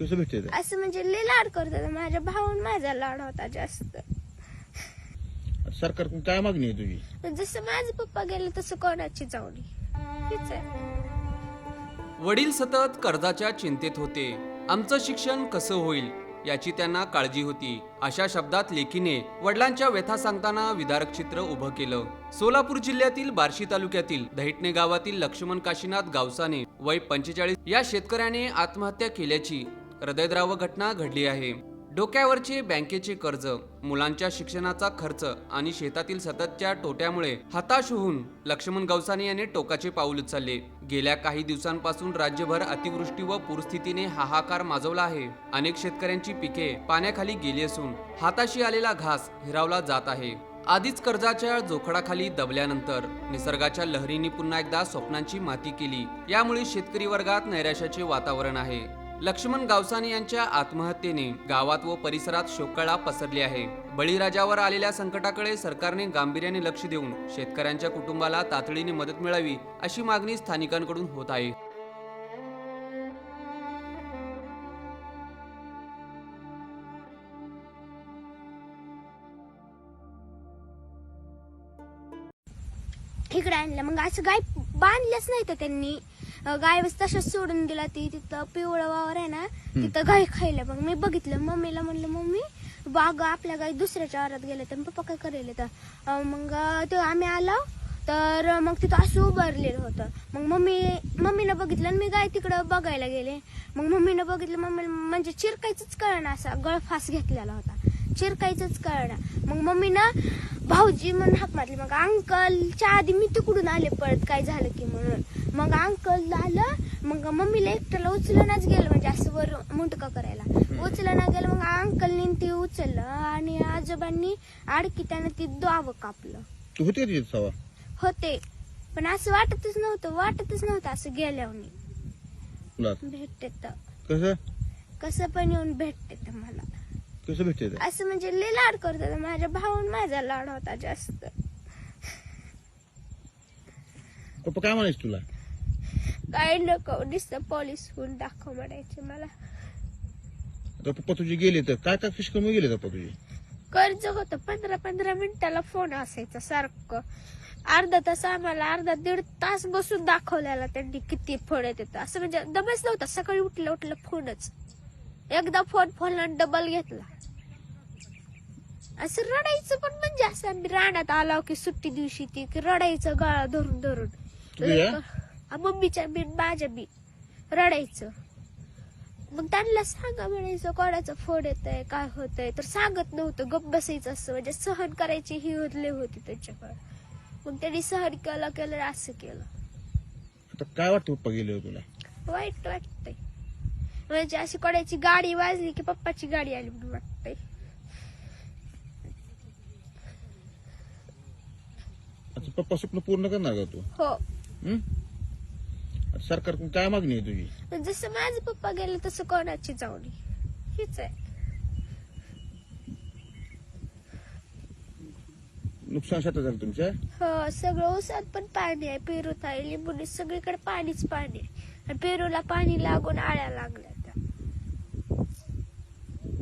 कसं भेटते ते? असं म्हणजे लय लाड करतात. माझ्या भाऊन माझा लाड होता जास्त. सरकारकडून काय मागणी आहे तुझी? जसं माझे पप्पा गेले तसं कोणाची हेच आहे. वडील सतत कर्जाच्या चिंतेत होते. आमचं शिक्षण कसं होईल याची त्यांना काळजी होती. अशा शब्दात लेखीने वडिलांच्या व्यथा सांगताना विदारक चित्र उभं केलं. सोलापूर जिल्ह्यातील बार्शी तालुक्यातील दहिटणे गावातील लक्ष्मण काशीनाथ गावसाने वय पंचेचाळीस या शेतकऱ्याने आत्महत्या केल्याची हृदयद्रावक घटना घडली आहे. डोक्यावरचे बँकेचे कर्ज मुलांच्या शिक्षणाचा खर्च आणि शेतातील सततच्या तोट्यामुळे हताश होऊन लक्ष्मण गवसाने याने टोकाचे पाऊल उचलले. गेल्या काही दिवसांपासून राज्यभर अतिवृष्टी व पूरस्थितीने हाहाकार माजवला आहे. अनेक शेतकऱ्यांची पिके पाण्याखाली गेली असून हाताशी आलेला घास हिरावला जात आहे. आधीच कर्जाच्या जोखडाखाली दबल्यानंतर निसर्गाच्या लहरींनी पुन्हा एकदा स्वप्नांची माती केली. यामुळे शेतकरी वर्गात नैराश्याचे वातावरण आहे. लक्ष्मण गावसाने यांच्या आत्महत्येने गावात व परिसरात शोककळा पसरली आहे. बळीराजावर आलेल्या संकटाकडे सरकारने गांभीर्याने लक्ष देऊन शेतकऱ्यांच्या कुटुंबाला तातडीने मदत मिळावी अशी मागणी स्थानिकांकडून होत आहे. इकडे आणलं. मग असं गाय बांधलंच नाही तर त्यांनी. अं, गाय बस तशाच सोडून दिला ती तिथं पिवळं वावर आहे ना तिथं गाय खायला. मग मी बघितलं मम्मीला म्हणलं मम्मी बाग आपल्या गाय दुसऱ्याच्या आरात गेले तर पप्पा काय करेल तर? मग ते आम्ही आलो तर मग तिथं असं उभारलेलं होतं. मग मम्मी मम्मीनं बघितलं आणि मी गाय तिकडं बघायला गेले. मग मम्मीनं बघितलं मम्मी म्हणजे चिरकायचंच कळना असा गळफास घेतलेला होता. चिरकायचंच कळना मग मम्मीनं भाऊजी म्हणून हाक मारली. मग अंकलच्या आधी मी तिकडून आले पळत काय झालं की म्हणून. मग अंकल आलं मग मम्मीला एकट्याला उचलूनच गेलं म्हणजे असं वर मुंटका करायला. उचलना गेलं मग अंकलनी ती उचललं आणि आजोबांनी आडकी त्यानं ती दावं कापलं. होते का तिथे सवा? होते. पण असं वाटतच नव्हतं वाटतच नव्हतं असं गेल्यावर भेटते तर. कसं? कसं पण येऊन भेटते तर मला. कसं भेटते ते? असं म्हणजे लय लाड करतात. माझ्या भाऊन माझा लाड होता जास्त. पप्पा काय म्हणायचं तुला? काय नको. नुसतं पोलीस होऊन दाखव म्हणायचे मला. आता पप्पा तुझे गेले तर काय काय फिशकम गेले पप्पा तुझे? कर्ज होतं. पंधरा पंधरा मिनिटाला फोन असायचा सारखं. अर्धा तास आम्हाला अर्धा दीड तास बसून दाखवलेला त्यांनी किती फोन येत असं म्हणजे दमच नव्हता. सकाळी उठलं उठलं फोनच एकदा फोन फोनला डबल घेतला. असं रडायचं पण म्हणजे असं आम्ही रानात आलो की सुट्टी दिवशी ती की रडायचं गळा धरून धरून. मम्मीच्या बी माझ्या बी. रडायचं. मग त्यांना सांगा म्हणायचं कोणाचं फोन येत आहे काय होतंय? तर सांगत नव्हतं. गप्प बसायचं असं. म्हणजे सहन करायची ही होतले होती त्यांच्याकडे. मग त्यांनी सहन केलं केलं असं केलं. आता काय वाटतं पप्पा गेले तुला? वाईट वाटतंय. म्हणजे अशी कोणाची गाडी वाजली की पप्पाची गाडी आली म्हणून वाटतंय आता पप्पा स्वप्न पूर्ण करणार का तू? हो. हं? आता सरकारकडून काय मागणी आहे तुझी? जसं माझे पप्पा गेले तसं कोणाची जावली हीच आहे. नुकसान शेतात झालं तुमच्या हो सगळं ऊसात पण पाणी आहे पेरूत आहे लिंबुनी सगळीकडे पाणीच पाणी आहे. आणि पेरूला पाणी लागून आळ्या लागल्या